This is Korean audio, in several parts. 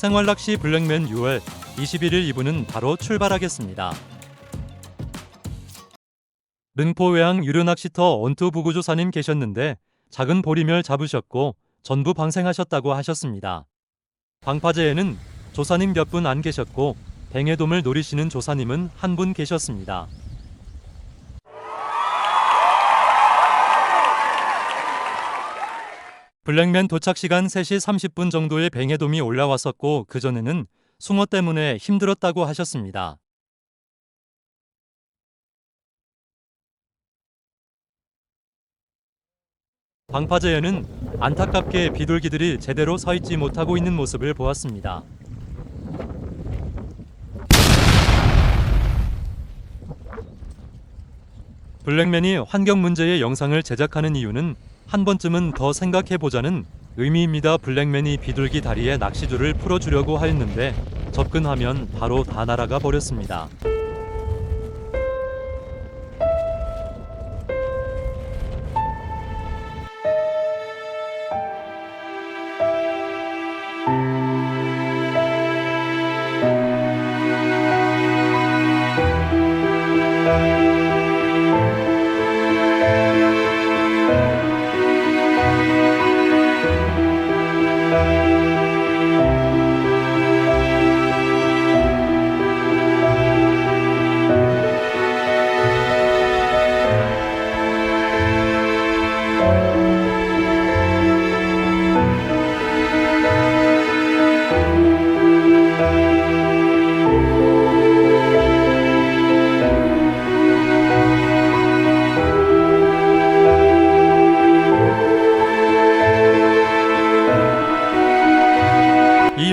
생활낚시 블랙맨 6월 21일 2부는 바로 출발하겠습니다. 능포 외항 유료 낚시터 원투 부구조사님 계셨는데 작은 보리멸 잡으셨고 전부 방생하셨다고 하셨습니다. 방파제에는 조사님 몇 분 안 계셨고 뱅에돔을 노리시는 조사님은 한 분 계셨습니다. 블랙맨 도착 시간 3시 30분 정도에 뱅에돔이 올라왔었고 그전에는 숭어 때문에 힘들었다고 하셨습니다. 방파제에는 안타깝게 비둘기들이 제대로 서 있지 못하고 있는 모습을 보았습니다. 블랙맨이 환경 문제의 영상을 제작하는 이유는 한 번쯤은 더 생각해 보자는 의미입니다. 블랙맨이 비둘기 다리에 낚시줄을 풀어주려고 하였는데 접근하면 바로 다 날아가 버렸습니다.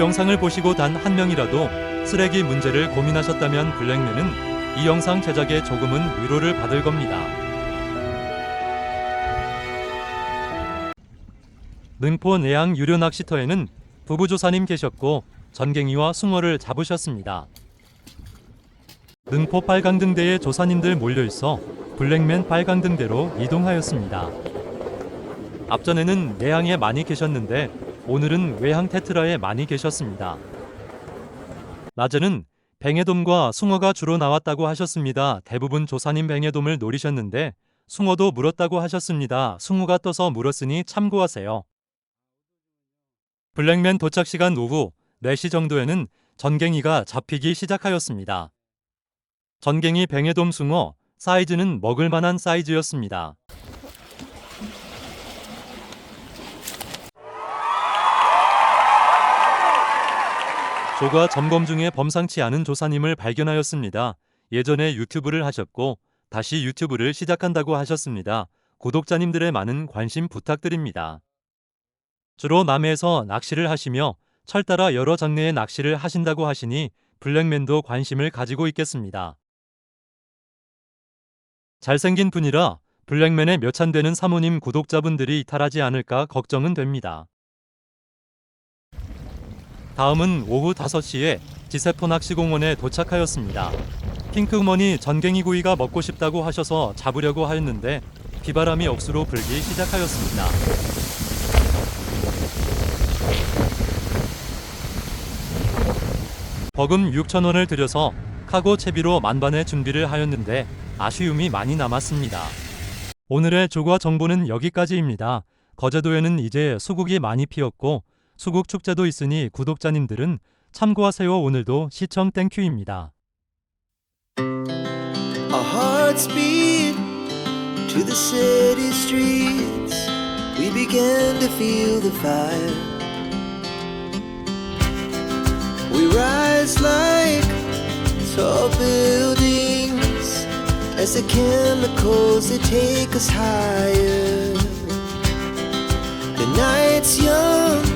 영상을 보시고 단 한 명이라도 쓰레기 문제를 고민하셨다면 블랙맨은 이 영상 제작에 조금은 위로를 받을 겁니다. 능포 내양 유료 낚시터에는 부부 조사님 계셨고 전갱이와 숭어를 잡으셨습니다. 능포 빨강등대에 조사님들 몰려 있어 블랙맨 빨강등대로 이동하였습니다. 앞전에는 내양에 많이 계셨는데 오늘은 외항 테트라에 많이 계셨습니다. 낮에는 뱅에돔과 숭어가 주로 나왔다고 하셨습니다. 대부분 조사님 뱅에돔을 노리셨는데 숭어도 물었다고 하셨습니다. 숭어가 떠서 물었으니 참고하세요. 블랙맨 도착 시간 오후 4시 정도에는 전갱이가 잡히기 시작하였습니다. 전갱이 뱅에돔 숭어 사이즈는 먹을 만한 사이즈였습니다. 조가 점검 중에 범상치 않은 조사님을 발견하였습니다. 예전에 유튜브를 하셨고 다시 유튜브를 시작한다고 하셨습니다. 구독자님들의 많은 관심 부탁드립니다. 주로 남해에서 낚시를 하시며 철 따라 여러 장르의 낚시를 하신다고 하시니 블랙맨도 관심을 가지고 있겠습니다. 잘생긴 분이라 블랙맨의 몇안 되는 사모님 구독자분들이 이탈하지 않을까 걱정은 됩니다. 다음은 오후 5시에 지세포 낚시공원에 도착하였습니다. 핑크머니 전갱이 구이가 먹고 싶다고 하셔서 잡으려고 하였는데 비바람이 억수로 불기 시작하였습니다. 버금 6천원을 들여서 카고 채비로 만반의 준비를 하였는데 아쉬움이 많이 남았습니다. 오늘의 조과 정보는 여기까지입니다. 거제도에는 이제 수국이 많이 피었고 수국 축제도 있으니 구독자님들은 참고하세요. 오늘도 시청 땡큐입니다. Our hearts beat to the city streets. We began to feel the fire. We rise like tall buildings as the chemicals they take us higher. The night's young.